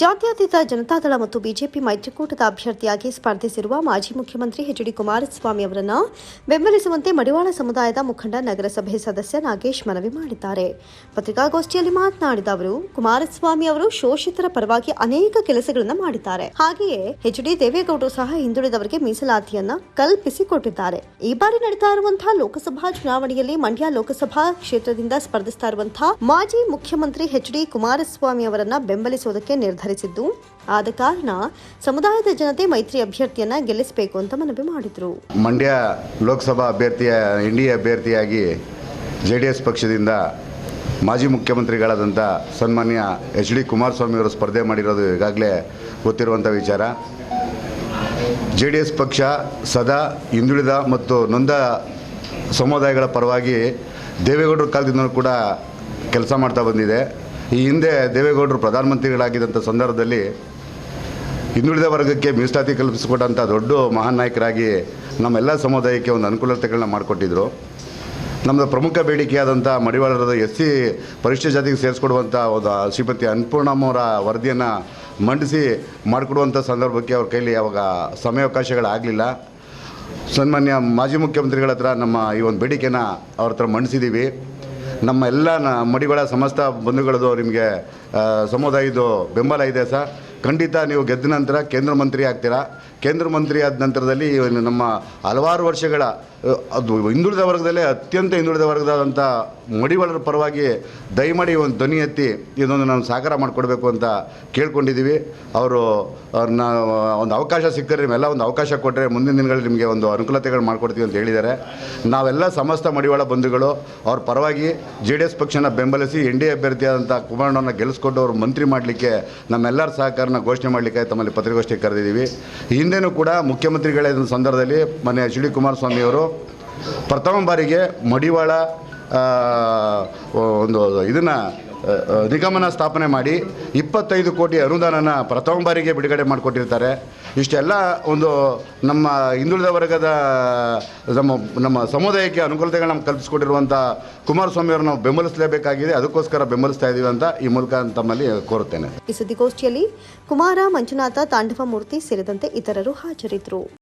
ಜಾತ್ಯತೀತ ಜನತಾದಳ ಮತ್ತು ಬಿಜೆಪಿ ಮೈತ್ರಿಕೂಟದ ಅಭ್ಯರ್ಥಿಯಾಗಿ ಸ್ಪರ್ಧಿಸಿರುವ ಮಾಜಿ ಮುಖ್ಯಮಂತ್ರಿ ಎಚ್ ಡಿ ಕುಮಾರಸ್ವಾಮಿ ಅವರನ್ನು ಬೆಂಬಲಿಸುವಂತೆ ಮಡಿವಾಳ ಸಮುದಾಯದ ಮುಖಂಡ ನಗರಸಭೆ ಸದಸ್ಯ ನಾಗೇಶ್ ಮನವಿ ಮಾಡಿದ್ದಾರೆ. ಪತ್ರಿಕಾಗೋಷ್ಠಿಯಲ್ಲಿ ಮಾತನಾಡಿದ ಅವರು, ಕುಮಾರಸ್ವಾಮಿ ಅವರು ಶೋಷಿತರ ಪರವಾಗಿ ಅನೇಕ ಕೆಲಸಗಳನ್ನು ಮಾಡಿದ್ದಾರೆ. ಹಾಗೆಯೇ ಎಚ್ ಡಿ ದೇವೇಗೌಡರು ಸಹ ಹಿಂದುಳಿದವರಿಗೆ ಮೀಸಲಾತಿಯನ್ನ ಕಲ್ಪಿಸಿಕೊಟ್ಟಿದ್ದಾರೆ. ಈ ಬಾರಿ ನಡೀತಾ ಇರುವಂತಹ ಲೋಕಸಭಾ ಚುನಾವಣೆಯಲ್ಲಿ ಮಂಡ್ಯ ಲೋಕಸಭಾ ಕ್ಷೇತ್ರದಿಂದ ಸ್ಪರ್ಧಿಸ್ತಾ ಮಾಜಿ ಮುಖ್ಯಮಂತ್ರಿ ಎಚ್ ಡಿ ಕುಮಾರಸ್ವಾಮಿ ಅವರನ್ನ ಬೆಂಬಲಿಸುವುದಕ್ಕೆ ನಿರ್ಧರಿಸಿದ್ದು ಆದ ಕಾರಣ ಸಮುದಾಯದ ಜನತೆ ಮೈತ್ರಿ ಅಭ್ಯರ್ಥಿಯನ್ನ ಗೆಲ್ಲಿಸಬೇಕು ಅಂತ ಮನವಿ ಮಾಡಿದ್ರು. ಮಂಡ್ಯ ಲೋಕಸಭಾ ಅಭ್ಯರ್ಥಿಯ, ಎನ್ಡಿಎ ಅಭ್ಯರ್ಥಿಯಾಗಿ ಜೆ ಡಿ ಎಸ್ ಪಕ್ಷದಿಂದ ಮಾಜಿ ಮುಖ್ಯಮಂತ್ರಿಗಳಾದಂಥ ಸನ್ಮಾನ್ಯ ಎಚ್ ಡಿ ಕುಮಾರಸ್ವಾಮಿ ಅವರು ಸ್ಪರ್ಧೆ ಮಾಡಿರೋದು ಈಗಾಗಲೇ ಗೊತ್ತಿರುವಂಥ ವಿಚಾರ. ಜೆ ಡಿ ಎಸ್ ಪಕ್ಷ ಸದಾ ಹಿಂದುಳಿದ ಮತ್ತು ನೊಂದ ಸಮುದಾಯಗಳ ಪರವಾಗಿ ದೇವೇಗೌಡರ ಕಾಲದಿಂದಲೂ ಕೂಡ ಕೆಲಸ ಮಾಡ್ತಾ ಬಂದಿದೆ. ಈ ಹಿಂದೆ ದೇವೇಗೌಡರು ಪ್ರಧಾನಮಂತ್ರಿಗಳಾಗಿದ್ದಂಥ ಸಂದರ್ಭದಲ್ಲಿ ಹಿಂದುಳಿದ ವರ್ಗಕ್ಕೆ ಮೀಸಲಾತಿ ಕಲ್ಪಿಸಿಕೊಟ್ಟಂಥ ದೊಡ್ಡ ಮಹಾನ್ ನಾಯಕರಾಗಿ ನಮ್ಮೆಲ್ಲ ಸಮುದಾಯಕ್ಕೆ ಒಂದು ಅನುಕೂಲತೆಗಳನ್ನ ಮಾಡಿಕೊಟ್ಟಿದ್ರು. ನಮ್ಮದು ಪ್ರಮುಖ ಬೇಡಿಕೆಯಾದಂಥ ಮಡಿವಾಳರದ ಎಸ್ ಸಿ ಪರಿಶಿಷ್ಟ ಜಾತಿಗೆ ಸೇರಿಸ್ಕೊಡುವಂಥ ಒಂದು ಶ್ರೀಪತಿ ಅನ್ನಪೂರ್ಣಮ್ಮವರ ವರದಿಯನ್ನು ಮಂಡಿಸಿ ಮಾಡಿಕೊಡುವಂಥ ಸಂದರ್ಭಕ್ಕೆ ಅವ್ರ ಕೈಲಿ ಯಾವಾಗ ಸಮಯಾವಕಾಶಗಳಾಗಲಿಲ್ಲ. ಸನ್ಮಾನ್ಯ ಮಾಜಿ ಮುಖ್ಯಮಂತ್ರಿಗಳ ಹತ್ರ ನಮ್ಮ ಈ ಒಂದು ಬೇಡಿಕೆನ ಅವ್ರ ಹತ್ರ ಮಂಡಿಸಿದ್ದೀವಿ ನಮ್ಮ ಎಲ್ಲ ಮಡಿವಾಳ ಸಮಸ್ತ ಬಂಧುಗಳದು ನಿಮಗೆ ಸಮುದಾಯದ್ದು ಬೆಂಬಲ ಇದೆ ಸರ್. ಖಂಡಿತ ನೀವು ಗೆದ್ದ ನಂತರ ಕೇಂದ್ರ ಮಂತ್ರಿ ಆಗ್ತೀರಾ? ಕೇಂದ್ರ ಮಂತ್ರಿ ಆದ ನಂತರದಲ್ಲಿ ನಮ್ಮ ಹಲವಾರು ವರ್ಷಗಳ ಅದು ಹಿಂದುಳಿದ ವರ್ಗದಲ್ಲೇ ಅತ್ಯಂತ ಹಿಂದುಳಿದ ವರ್ಗದಾದಂಥ ಮಡಿವಾಳರ ಪರವಾಗಿ ದಯಮಾಡಿ ಒಂದು ಧ್ವನಿ ಎತ್ತಿ ಇದೊಂದು ನಾವು ಸಾಕಾರ ಮಾಡಿಕೊಡ್ಬೇಕು ಅಂತ ಕೇಳ್ಕೊಂಡಿದ್ದೀವಿ. ಅವರು ನಾ ಒಂದು ಅವಕಾಶ ಸಿಕ್ಕರೆ ನಿಮ್ಮೆಲ್ಲ ಒಂದು ಅವಕಾಶ ಕೊಟ್ಟರೆ ಮುಂದಿನ ದಿನಗಳಲ್ಲಿ ನಿಮಗೆ ಒಂದು ಅನುಕೂಲತೆಗಳು ಮಾಡಿಕೊಡ್ತೀವಿ ಅಂತ ಹೇಳಿದ್ದಾರೆ. ನಾವೆಲ್ಲ ಸಮಸ್ತ ಮಡಿವಾಳ ಬಂಧುಗಳು, ಅವ್ರ ಪರವಾಗಿ ಜೆ ಡಿ ಎಸ್ ಪಕ್ಷನ ಬೆಂಬಲಿಸಿ ಎನ್ ಡಿ ಎ ಅಭ್ಯರ್ಥಿಯಾದಂಥ ಕುಮಾರಣ್ಣನ ಗೆಲ್ಲಿಸ್ಕೊಂಡು ಅವರು ಮಂತ್ರಿ ಮಾಡಲಿಕ್ಕೆ ನಮ್ಮೆಲ್ಲರ ಸಹಕಾರನ ಘೋಷಣೆ ಮಾಡಲಿಕ್ಕೆ ತಮ್ಮಲ್ಲಿ ಪತ್ರಿಕಾಗೋಷ್ಠಿ ಕರೆದಿದ್ದೀವಿ. ಹಿಂದೆನೂ ಕೂಡ ಮುಖ್ಯಮಂತ್ರಿಗಳ ಸಂದರ್ಭದಲ್ಲಿ ಮನೆ ಎಚ್ ಡಿ ಕುಮಾರಸ್ವಾಮಿಯವರು ಪ್ರಥಮ ಬಾರಿಗೆ ಮಡಿವಾಳ ಒಂದು ಇದನ್ನು ನಿಗಮನ ಸ್ಥಾಪನೆ ಮಾಡಿ ಇಪ್ಪತ್ತೈದು ಕೋಟಿ ಅನುದಾನನ ಪ್ರಥಮ ಬಾರಿಗೆ ಬಿಡುಗಡೆ ಮಾಡಿಕೊಟ್ಟಿರ್ತಾರೆ. ಇಷ್ಟೆಲ್ಲ ಒಂದು ನಮ್ಮ ಹಿಂದುಳಿದ ವರ್ಗದ ನಮ್ಮ ನಮ್ಮ ಸಮುದಾಯಕ್ಕೆ ಅನುಕೂಲತೆಗಳನ್ನ ಕಲ್ಪಿಸ್ಕೊಟ್ಟಿರುವಂಥ ಕುಮಾರಸ್ವಾಮಿ ಅವ್ರನ್ನ ನಾವು ಬೆಂಬಲಿಸಲೇಬೇಕಾಗಿದೆ. ಅದಕ್ಕೋಸ್ಕರ ಬೆಂಬಲಿಸ್ತಾ ಇದ್ದೀವಿ ಅಂತ ಈ ಮೂಲಕ ತಮ್ಮಲ್ಲಿ ಕೋರುತ್ತೇನೆ. ಈ ಸುದ್ದಿಗೋಷ್ಠಿಯಲ್ಲಿ ಕುಮಾರ ಮಂಜುನಾಥ ತಾಂಡವ ಮೂರ್ತಿ ಸೇರಿದಂತೆ ಇತರರು ಹಾಜರಿದ್ದರು.